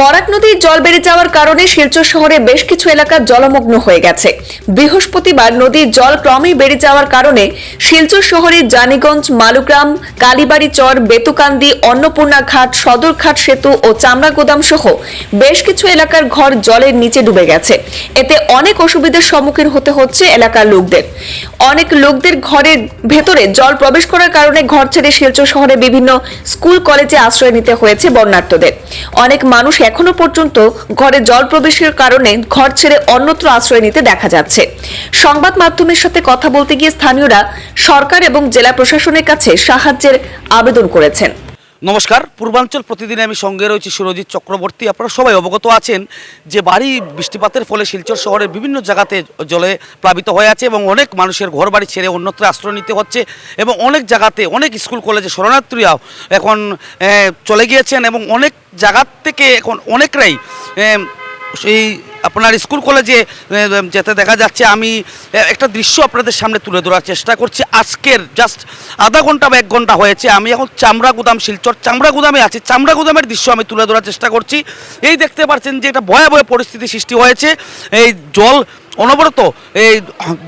বরাক নদীর জল বেড়ে যাওয়ার কারণে শিলচর শহরে বেশ কিছু এলাকা জলমগ্ন হয়ে গেছে। বৃহস্পতিবার নদীর জল ক্রমেই বেড়ে যাওয়ার কারণে শিলচর শহরের জানিগঞ্জ, মালুগ্রাম, কালীবাড়ি চর, বেতুকান্দি, অন্নপূর্ণা ঘাট সদরঘাট সেতু ও চামড়া গোদাম সহ বেশ কিছু এলাকার ঘর জলের নিচে ডুবে গেছে। এতে অনেক অসুবিধার সম্মুখীন হতে হচ্ছে এলাকার লোকদের। অনেক লোকদের ঘরের ভেতরে জল প্রবেশ করার কারণে ঘর ছেড়ে শিলচর শহরে বিভিন্ন স্কুল, কলেজে আশ্রয় নিতে হয়েছে বন্যার্থদের। অনেক মানুষ এখনও পর্যন্ত ঘরে জল প্রবেশের কারণে ঘর ছেড়ে অন্যত্র আশ্রয় নিতে দেখা যাচ্ছে। সংবাদ মাধ্যমের সাথে কথা বলতে গিয়ে স্থানীয়রা সরকার এবং জেলা প্রশাসনের কাছে সাহায্যের আবেদন করেছেন। নমস্কার। পূর্বাঞ্চল প্রতিদিনে আমি সঙ্গে রয়েছি সুরজিৎ চক্রবর্তী। আপনারা সবাই অবগত আছেন যে বাড়ি বৃষ্টিপাতের ফলে শিলচর শহরের বিভিন্ন জায়গাতে জলে প্লাবিত হয়ে আছে এবং অনেক মানুষের ঘর বাড়ি ছেড়ে অন্যত্র আশ্রয় নিতে হচ্ছে এবং অনেক জায়গাতে অনেক স্কুল, কলেজে শরণার্থীরাও এখন চলে গিয়েছেন এবং অনেক জায়গার থেকে এখন অনেকরাই সেই আপনার স্কুল কলেজে যেতে দেখা যাচ্ছে, আমি একটা দৃশ্য আপনাদের সামনে তুলে ধরার চেষ্টা করছি। আজকের জাস্ট আধা ঘণ্টা বা এক ঘণ্টা হয়েছে, আমি এখন চামড়া গুদাম শিলচর চামড়া গুদামে আছি। চামড়া গুদামের দৃশ্য আমি তুলে ধরার চেষ্টা করছি। এই দেখতে পাচ্ছেন যে একটা ভয়াবহ পরিস্থিতি সৃষ্টি হয়েছে। এই জল, অনবরত এই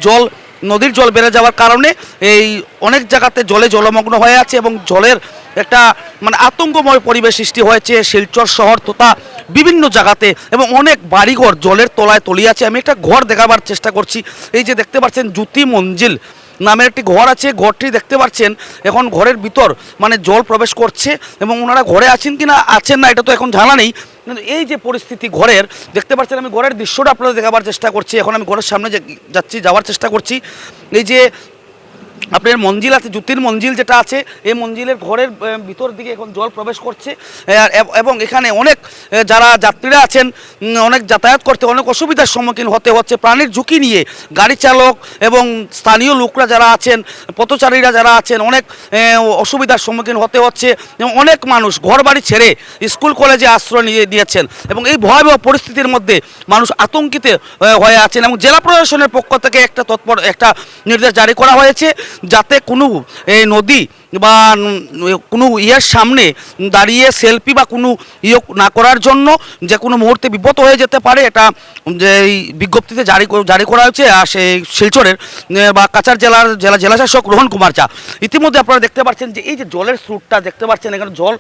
জল, নদীর জল বেড়ে যাওয়ার কারণে এই অনেক জায়গাতে জলে জলমগ্ন হয়ে আছে এবং জলের একটা মানে আতঙ্কময় পরিবেশ সৃষ্টি হয়েছে। শিলচর শহর তথা বিভিন্ন জায়গাতে এবং অনেক বাড়িঘর জলের তলায় তলিয়ে আছে। আমি একটা ঘর দেখাবার চেষ্টা করছি। এই যে দেখতে পাচ্ছেন জ্যোতি মঞ্জিল নামের একটি ঘর আছে। ঘরটি দেখতে পাচ্ছেন এখন ঘরের ভিতর মানে জল প্রবেশ করছে এবং ওনারা ঘরে আছেন কি না আছেন না, এটা তো এখন জানা নেই। কিন্তু এই যে পরিস্থিতি ঘরের, দেখতে পাচ্ছেন আমি ঘরের দৃশ্যটা আপনাদের দেখাবার চেষ্টা করছি। এখন আমি ঘরের সামনে যাচ্ছি, যাওয়ার চেষ্টা করছি। এই যে আপনার মঞ্জিল আছে জ্যোতির মঞ্জিল যেটা আছে, এই মঞ্জিলের ঘরের ভিতর দিকে এখন জল প্রবেশ করছে। এবং এখানে অনেক যারা যাত্রীরা আছেন অনেক যাতায়াত করতে অনেক অসুবিধার সম্মুখীন হতে হচ্ছে। প্রাণীর ঝুঁকি নিয়ে গাড়ি চালক এবং স্থানীয় লোকরা যারা আছেন, পথচারীরা যারা আছেন, অনেক অসুবিধার সম্মুখীন হতে হচ্ছে। অনেক মানুষ ঘর বাড়ি ছেড়ে স্কুল, কলেজে আশ্রয় নিয়ে দিয়েছেন। এবং এই ভয়াবহ পরিস্থিতির মধ্যে মানুষ আতঙ্কিত হয়ে আছেন। এবং জেলা প্রশাসনের পক্ষ থেকে একটা তৎপর, একটা নির্দেশ জারি করা হয়েছে। যাতে কোনো, এই নদী বা কোনো ইয়ের সামনে দাঁড়িয়ে সেলফি বা কোনো ইয়ে না করার জন্য যে কোনো মুহূর্তে বিপদ হয়ে যেতে পারে, এটা যে এই বিজ্ঞপ্তিতে জারি জারি করা হয়েছে, আর সেই শিলচরের বা কাছাড় জেলার জেলা, জেলাশাসক রোহন কুমার চা ইতিমধ্যে আপনারা দেখতে পাচ্ছেন যে এই যে জলের স্রোতটা দেখতে পাচ্ছেন, এখানে জল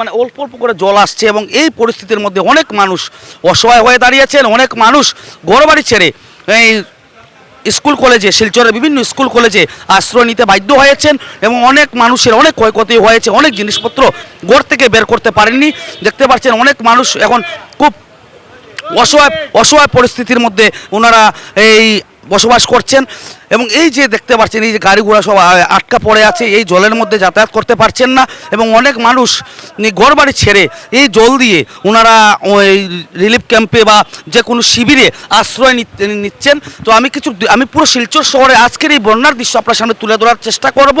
মানে অল্প অল্প করে জল আসছে এবং এই পরিস্থিতির মধ্যে অনেক মানুষ অসহায় হয়ে দাঁড়িয়েছেন, অনেক মানুষ ঘরবাড়ি ছেড়ে, এই স্কুল কলেজে, শিলচরের বিভিন্ন স্কুল কলেজে আশ্রয় নিতে বাধ্য হয়েছেন এবং অনেক মানুষের অনেক ক্ষয়ক্ষতি হয়েছে, অনেক জিনিসপত্র ঘর থেকে বের করতে পারেননি। দেখতে পাচ্ছেন অনেক মানুষ এখন খুব অসহায় অসহায় পরিস্থিতির মধ্যে ওনারা এই বসবাস করছেন এবং এই যে দেখতে পাচ্ছেন, এই যে গাড়ি ঘোড়া সব আটকা পড়ে আছে, এই জলের মধ্যে যাতায়াত করতে পারছেন না এবং অনেক মানুষ ঘর বাড়ি ছেড়ে এই জল দিয়ে ওনারা ওই রিলিফ ক্যাম্পে বা যে কোনো শিবিরে আশ্রয় নিচ্ছেন। তো আমি কিছু আমি পুরো শিলচর শহরে আজকের এই বন্যার দৃশ্য আপনার সামনে তুলে ধরার চেষ্টা করব।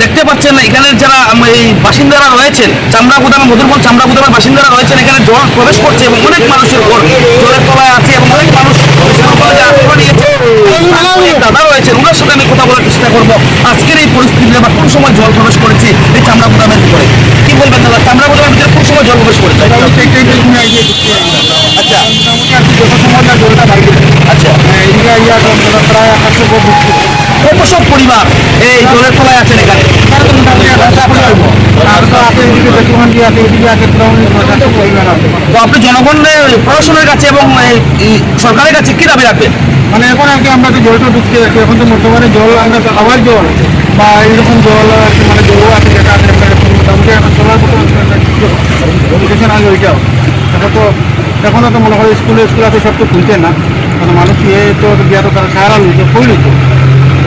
দেখতে পাচ্ছেন এখানে যারা এই বাসিন্দারা রয়েছেন চামড়া গুদামে মধুরপুর চামড়া গুদামের বাসিন্দারা রয়েছেন, এখানে জল প্রবেশ করছে এবং অনেক মানুষের ঘর জলের তলায় আছে এবং অনেক মানুষ স্কুল কলেজে আশ্রয় নিয়েছে অনেক দাদা রয়েছেন ওনার সাথে আমি কথা বলার চেষ্টা করব। আজকের এই পরিস্থিতিতে বা কোন সময় জল প্রবেশ করেছে এই চামড়া গুদামের ভিতরে কি বলবেন দাদা? চামড়া গুদামের ভিতরে কোন সময় জল প্রবেশ করেছে? আচ্ছা। আচ্ছা। কত সব পরিবার এই জলের তলায় আছেন এখানে? আর তো আপনি জনগণের প্রশাসনের কাছে এবং সরকারের কাছে কি দাবি রাখবেন? মানে এখন আর কি আমরা তো জলটা ঢুকতে যাচ্ছি এখন তো বর্তমানে জল, আমরা তো খাওয়ার জল বা এইরকম জল মানে জল আছে যেটা আছে মোটামুটি এখন চলার মতো এডুকেশন আছে ওইটাও এখন তো এখনও তো মনে হয় স্কুলে, স্কুল আছে, সব তো খুলছে না। মানে মানুষ ইয়ে তো গিয়া তো তারা সারা লুইছে কই লইতো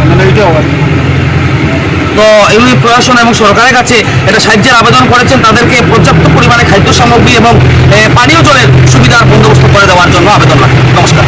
মানে এইটাও আর তো এগুলি প্রশাসন এবং সরকারের কাছে এটা সাহায্যের আবেদন করেছেন তাদেরকে পর্যাপ্ত পরিমাণে খাদ্য সামগ্রী এবং পানীয় জলের সুবিধার বন্দোবস্ত করে দেওয়ার জন্য আবেদন রাখেন। নমস্কার।